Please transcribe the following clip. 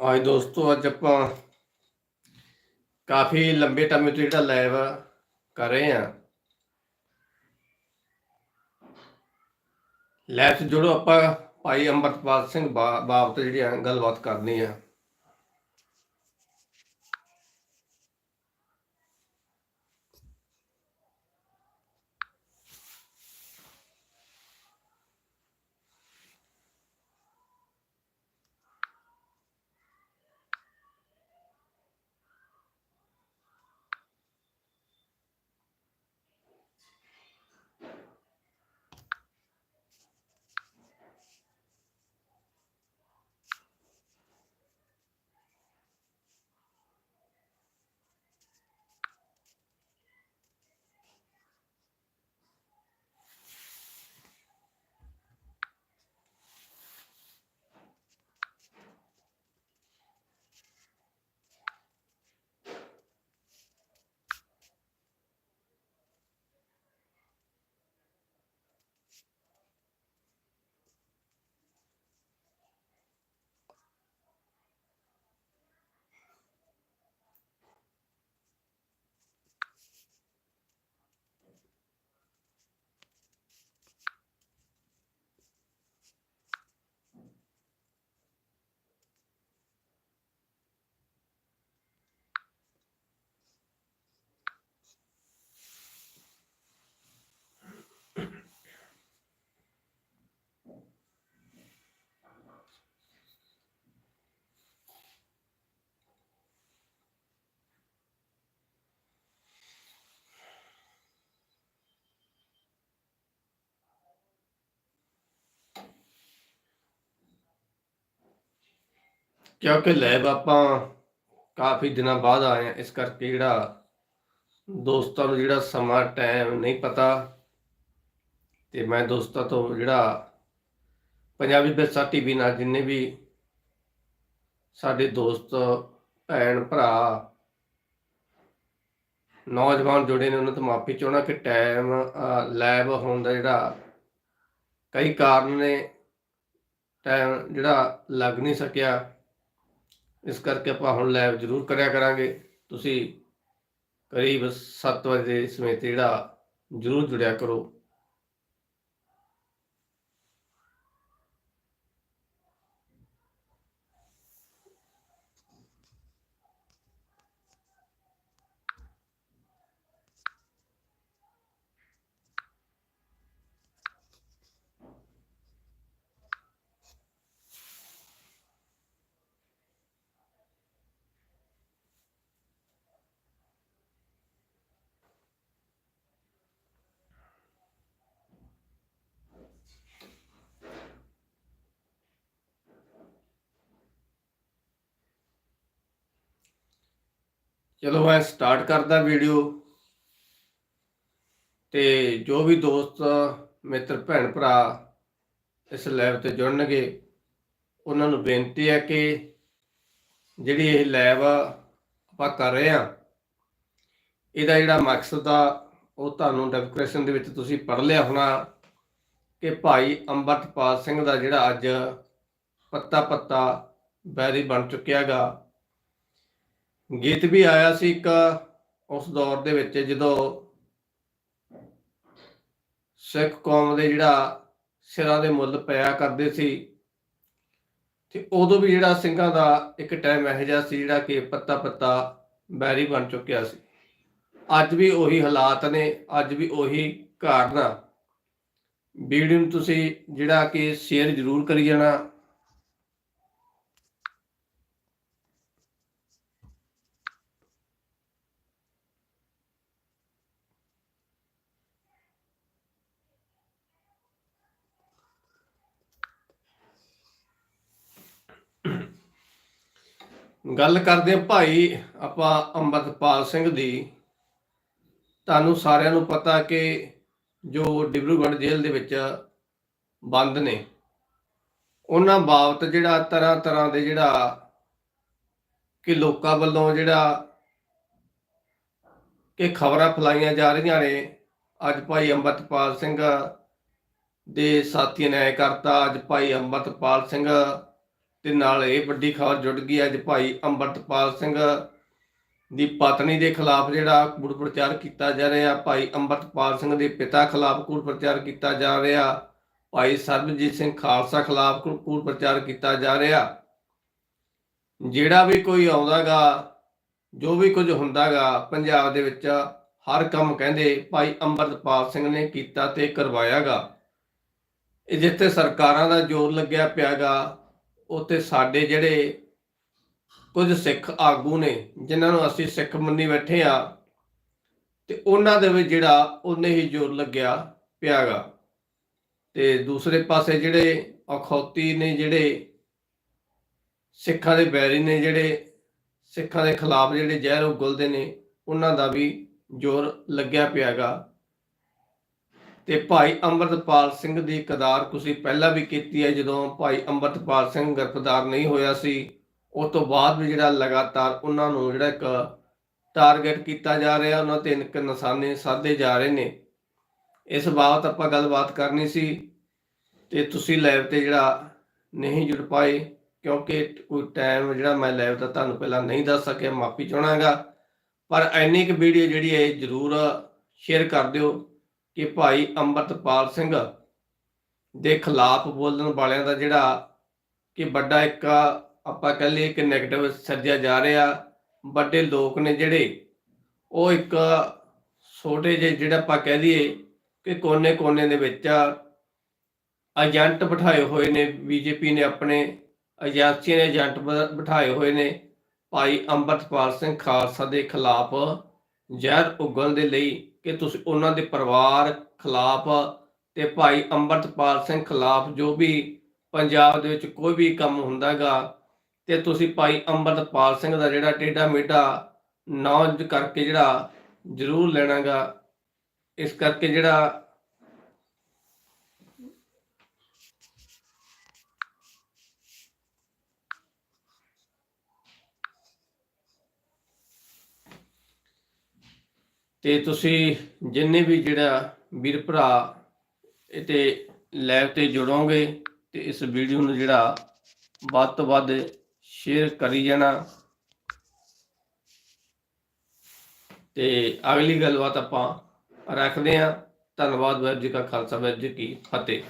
ਅੱਜ ਦੋਸਤੋ, ਅੱਜ ਆਪਾਂ ਕਾਫੀ ਲੰਬੇ ਟਾਈਮ ਤੋਂ ਜਿਹੜਾ ਲਾਈਵ ਕਰ ਰਹੇ ਆ ਲਾਈਵ 'ਚ ਜੁੜੋ, ਆਪਾਂ ਭਾਈ ਅੰਮ੍ਰਿਤਪਾਲ ਸਿੰਘ ਬਾ- ਬਾਬਤ ਜਿਹੜੀਆਂ ਗੱਲਬਾਤ ਕਰਨੀ ਆ। ਕਿਉਂਕਿ ਲੈਬ ਆਪਾਂ ਕਾਫੀ ਦਿਨਾਂ ਬਾਅਦ ਆਏ ਆ ਇਸ ਕਰਕੇ ਜਿਹੜਾ ਦੋਸਤਾਂ ਨੂੰ ਜਿਹੜਾ ਸਮਾਂ ਟਾਈਮ ਨਹੀਂ ਪਤਾ। ਤੇ ਮੈਂ ਦੋਸਤਾਂ ਤੋਂ ਜਿਹੜਾ ਪੰਜਾਬੀ ਵਿਰਸਾ ਟੀਵੀ ਨਾਲ ਜਿੰਨੇ ਵੀ ਸਾਡੇ ਦੋਸਤ, ਭੈਣ, ਭਰਾ, ਨੌਜਵਾਨ ਜੁੜੇ ਨੇ, ਉਹਨਾਂ ਤੋਂ ਮਾਫੀ ਚਾਹਣਾ ਕਿ ਟਾਈਮ ਲੈਬ ਹੋਣ ਦਾ ਜਿਹੜਾ ਕਈ ਕਾਰਨ ਨੇ। ਟਾਈਮ ਜਿਹੜਾ ਲੱਗ ਨਹੀਂ ਸਕਿਆ। ਇਸ ਕਰਕੇ ਆਪਾਂ ਹੁਣ ਲਾਈਵ ਜ਼ਰੂਰ ਕਰਿਆ ਕਰਾਂਗੇ। ਤੁਸੀਂ ਕਰੀਬ 7 ਵਜੇ ਦੇ ਸਮੇਂ ਤੇ ਜਿਹੜਾ ਜ਼ਰੂਰ ਜੁੜਿਆ ਕਰੋ। ਚਲੋ ਮੈਂ ਸਟਾਰਟ ਕਰਦਾ ਵੀਡੀਓ ਤੇ ਜੋ ਵੀ ਦੋਸਤ, ਮਿੱਤਰ, ਭੈਣ, ਭਰਾ ਇਸ ਲਾਈਵ ਤੇ ਜੁੜਨਗੇ, ਉਹਨਾਂ ਨੂੰ ਬੇਨਤੀ ਹੈ ਕਿ ਜਿਹੜੀ ਇਹ ਲਾਈਵ ਆਪਾਂ ਕਰ ਰਹੇ ਆ ਇਹਦਾ ਜਿਹੜਾ ਮਕਸਦ ਆ, ਉਹ ਤੁਹਾਨੂੰ ਡਿਸਕ੍ਰਿਪਸ਼ਨ ਦੇ ਵਿੱਚ ਤੁਸੀਂ ਪੜ੍ਹ ਲਿਆ ਹੋਣਾ ਕਿ ਭਾਈ ਅੰਮ੍ਰਿਤਪਾਲ ਸਿੰਘ ਦਾ ਜਿਹੜਾ ਅੱਜ ਪੱਤਾ ਪੱਤਾ ਬੈਰੀ ਬਣ ਚੁੱਕਿਆਗਾ ਗੀਤ ਵੀ ਆਇਆ ਸੀ ਇੱਕ ਉਸ ਦੌਰ ਦੇ ਵਿੱਚ ਜਦੋਂ ਸਿੱਖ ਕੌਮ ਦੇ ਜਿਹੜਾ ਸਿਰਾਂ ਦੇ ਮੁੱਲ ਪਿਆ ਕਰਦੇ ਸੀ ਤੇ ਉਦੋਂ ਵੀ ਜਿਹੜਾ ਸਿੰਘਾਂ ਦਾ ਇੱਕ ਟਾਈਮ ਇਹੋ ਜਿਹਾ ਸੀ ਜਿਹੜਾ ਕਿ ਪੱਤਾ ਪੱਤਾ ਬੈਰੀ ਬਣ ਚੁੱਕਿਆ ਸੀ। ਅੱਜ ਵੀ ਉਹੀ ਹਾਲਾਤ ਨੇ, ਅੱਜ ਵੀ ਉਹੀ ਕਾਰਨ ਆ ਵੀਡੀਓ ਨੂੰ ਤੁਸੀਂ ਜਿਹੜਾ ਕਿ ਸ਼ੇਅਰ ਜ਼ਰੂਰ ਕਰੀ ਜਾਣਾ। ਗੱਲ ਕਰਦੇ ਹਾਂ ਭਾਈ ਆਪਾਂ ਅੰਮ੍ਰਿਤਪਾਲ ਸਿੰਘ ਦੀ। ਤੁਹਾਨੂੰ ਸਾਰਿਆਂ ਨੂੰ ਪਤਾ ਕਿ ਜੋ ਡਿਬਰੂਗੜ੍ਹ ਜੇਲ੍ਹ ਦੇ ਵਿੱਚ ਬੰਦ ਨੇ, ਉਹਨਾਂ ਬਾਬਤ ਜਿਹੜਾ ਤਰ੍ਹਾਂ ਤਰ੍ਹਾਂ ਦੇ ਜਿਹੜਾ ਕਿ ਲੋਕਾਂ ਵੱਲੋਂ ਜਿਹੜਾ ਕਿ ਖਬਰਾਂ ਫਲਾਈਆਂ ਜਾ ਰਹੀਆਂ ਨੇ, ਅੱਜ ਭਾਈ ਅੰਮ੍ਰਿਤਪਾਲ ਸਿੰਘ ਦੇ ਸਾਥੀ ਨੇ ਕਰਤਾ, ਅੱਜ ਭਾਈ ਅੰਮ੍ਰਿਤਪਾਲ ਸਿੰਘ ਤੇ ਨਾਲ ਇਹ ਵੱਡੀ ਖਬਰ ਜੁੜ ਗਈ ਅੱਜ ਭਾਈ ਅੰਮ੍ਰਿਤਪਾਲ ਸਿੰਘ ਦੀ ਪਤਨੀ ਦੇ ਖਿਲਾਫ ਜਿਹੜਾ ਕੂੜ ਪ੍ਰਚਾਰ ਕੀਤਾ ਜਾ ਰਿਹਾ, ਭਾਈ ਅੰਮ੍ਰਿਤਪਾਲ ਸਿੰਘ ਦੇ ਪਿਤਾ ਖਿਲਾਫ ਕੂੜ ਪ੍ਰਚਾਰ ਕੀਤਾ ਜਾ ਰਿਹਾ, ਭਾਈ ਸਰਬਜੀਤ ਸਿੰਘ ਖਾਲਸਾ ਖਿਲਾਫ ਕੂੜ ਪ੍ਰਚਾਰ ਕੀਤਾ ਜਾ ਰਿਹਾ। ਜਿਹੜਾ ਵੀ ਕੋਈ ਆਉਂਦਾਗਾ, ਜੋ ਵੀ ਕੁਝ ਹੁੰਦਾਗਾ, ਪੰਜਾਬ ਦੇ ਵਿੱਚ ਹਰ ਕੰਮ ਕਹਿੰਦੇ ਭਾਈ ਅੰਮ੍ਰਿਤਪਾਲ ਸਿੰਘ ਨੇ ਕੀਤਾ ਤੇ ਕਰਵਾਇਆਗਾ। ਇਹ ਜਿੱਥੇ ਸਰਕਾਰਾਂ ਦਾ ਜ਼ੋਰ ਲੱਗਿਆ ਪਿਆਗਾ ਉੱਥੇ ਸਾਡੇ ਜਿਹੜੇ ਕੁਝ ਸਿੱਖ ਆਗੂ ਨੇ, ਜਿਨ੍ਹਾਂ ਨੂੰ ਅਸੀਂ ਸਿੱਖ ਮੰਨੀ ਬੈਠੇ ਆ ਤੇ ਉਹਨਾਂ ਦੇ ਵਿੱਚ ਜਿਹੜਾ ਉਹਨੇ ਹੀ ਜ਼ੋਰ ਲੱਗਿਆ ਪਿਆਗਾ। ਤੇ ਦੂਸਰੇ ਪਾਸੇ ਜਿਹੜੇ ਅਖੌਤੀ ਨੇ, ਜਿਹੜੇ ਸਿੱਖਾਂ ਦੇ ਬੈਰੀ ਨੇ, ਜਿਹੜੇ ਸਿੱਖਾਂ ਦੇ ਖਿਲਾਫ ਜਿਹੜੇ ਜ਼ਹਿਰ ਉਗਲਦੇ ਨੇ, ਉਹਨਾਂ ਦਾ ਵੀ ਜ਼ੋਰ ਲੱਗਿਆ ਪਿਆਗਾ। ਤੇ ਭਾਈ ਅੰਮ੍ਰਿਤਪਾਲ ਸਿੰਘ ਦੀ ਕਦਾਰ ਤੁਸੀਂ ਪਹਿਲਾਂ ਵੀ ਕੀਤੀ ਹੈ, ਜਦੋਂ ਭਾਈ ਅੰਮ੍ਰਿਤਪਾਲ ਸਿੰਘ ਗ੍ਰਿਫਤਾਰ ਨਹੀਂ ਹੋਇਆ ਸੀ, ਉਸ ਤੋਂ ਬਾਅਦ ਵੀ ਜਿਹੜਾ ਲਗਾਤਾਰ ਉਹਨਾਂ ਨੂੰ ਜਿਹੜਾ ਇੱਕ ਟਾਰਗੇਟ ਕੀਤਾ ਜਾ ਰਿਹਾ, ਉਹਨਾਂ ਤੇ ਇੱਕ ਨਿਸ਼ਾਨੇ ਸਾਧੇ ਜਾ ਰਹੇ ਨੇ। ਇਸ ਬਾਬਤ ਆਪਾਂ ਗੱਲਬਾਤ ਕਰਨੀ ਸੀ ਤੇ ਤੁਸੀਂ ਲਾਈਵ ਤੇ ਜਿਹੜਾ ਨਹੀਂ ਜੁੜ ਪਾਏ, ਕਿਉਂਕਿ ਕੋਈ ਟਾਈਮ ਜਿਹੜਾ ਮੈਂ ਲਾਈਵ ਦਾ ਤੁਹਾਨੂੰ ਪਹਿਲਾਂ ਨਹੀਂ ਦੱਸ ਸਕਿਆ, ਮਾਫੀ ਚਾਹਣਾਗਾ ਪਰ ਐਨੀ ਕੁ ਵੀਡੀਓ ਜਿਹੜੀ ਹੈ ਜ਼ਰੂਰ ਸ਼ੇਅਰ ਕਰ ਦਿਓ। ਕਿ ਭਾਈ ਅੰਮ੍ਰਿਤਪਾਲ ਸਿੰਘ ਦੇ ਖਿਲਾਫ ਬੋਲਣ ਵਾਲਿਆਂ ਦਾ ਜਿਹੜਾ ਕਿ ਵੱਡਾ ਇੱਕ ਆਪਾਂ ਕਹ ਲਈਏ ਕਿ 네ਗੇਟਿਵ ਸੱਜਿਆ ਜਾ ਰਿਹਾ, ਵੱਡੇ ਲੋਕ ਨੇ ਜਿਹੜੇ, ਉਹ ਇੱਕ ਛੋਟੇ ਜਿਹੇ ਜਿਹੜਾ ਆਪਾਂ ਕਹਿ ਦਈਏ ਕਿ ਕੋਨੇ-ਕੋਨੇ ਦੇ ਵਿੱਚ ਏਜੰਟ ਬਿਠਾਏ ਹੋਏ ਨੇ, ਬੀਜੇਪੀ ਨੇ ਆਪਣੇ ਏਜੰਸੀਆਂ ਨੇ ਏਜੰਟ ਬ- ਬਿਠਾਏ ਹੋਏ ਨੇ, ਭਾਈ ਅੰਮ੍ਰਿਤਪਾਲ ਸਿੰਘ ਖਾਲਸਾ ਦੇ ਖਿਲਾਫ ਜ਼ਹਿਰ ਉਗਲਣ ਦੇ ਲਈ ਕਿ ਤੁਸੀਂ ਉਹਨਾਂ ਦੇ ਪਰਿਵਾਰ ਖਿਲਾਫ ਤੇ ਭਾਈ ਅੰਮ੍ਰਿਤਪਾਲ ਸਿੰਘ ਖਿਲਾਫ ਜੋ ਵੀ ਪੰਜਾਬ ਦੇ ਵਿੱਚ ਕੋਈ ਵੀ ਕੰਮ ਹੁੰਦਾਗਾ ਤੇ ਤੁਸੀਂ ਭਾਈ ਅੰਮ੍ਰਿਤਪਾਲ ਸਿੰਘ ਦਾ ਜਿਹੜਾ ਟੇਢਾ ਮੇਢਾ ਨੌਜ ਕਰਕੇ ਜਿਹੜਾ ਜ਼ਰੂਰ ਲੈਣਾਗਾ, ਇਸ ਕਰਕੇ ਜਿਹੜਾ ਤੇ ਤੁਸੀਂ ਜਿੰਨੇ ਵੀ ਜਿਹੜਾ ਵੀਰ ਭਰਾ ਇਹ ਲਾਈਵ ਤੇ ਜੁੜੋਗੇ ਤੇ ਇਸ ਵੀਡੀਓ ਨੂੰ ਜਿਹੜਾ ਵੱਧ ਤੋਂ ਵੱਧ ਸ਼ੇਅਰ ਕਰੀ ਜਾਣਾ। ਤੇ ਅਗਲੀ ਗੱਲਬਾਤ ਆਪਾਂ ਰੱਖਦੇ ਹਾਂ। ਧੰਨਵਾਦ ਵਾਹਿਗੁਰੂ ਜੀ ਕਾ ਖਾਲਸਾ, ਵਾਹਿਗੁਰੂ ਜੀ ਕੀ ਫਤਿਹ।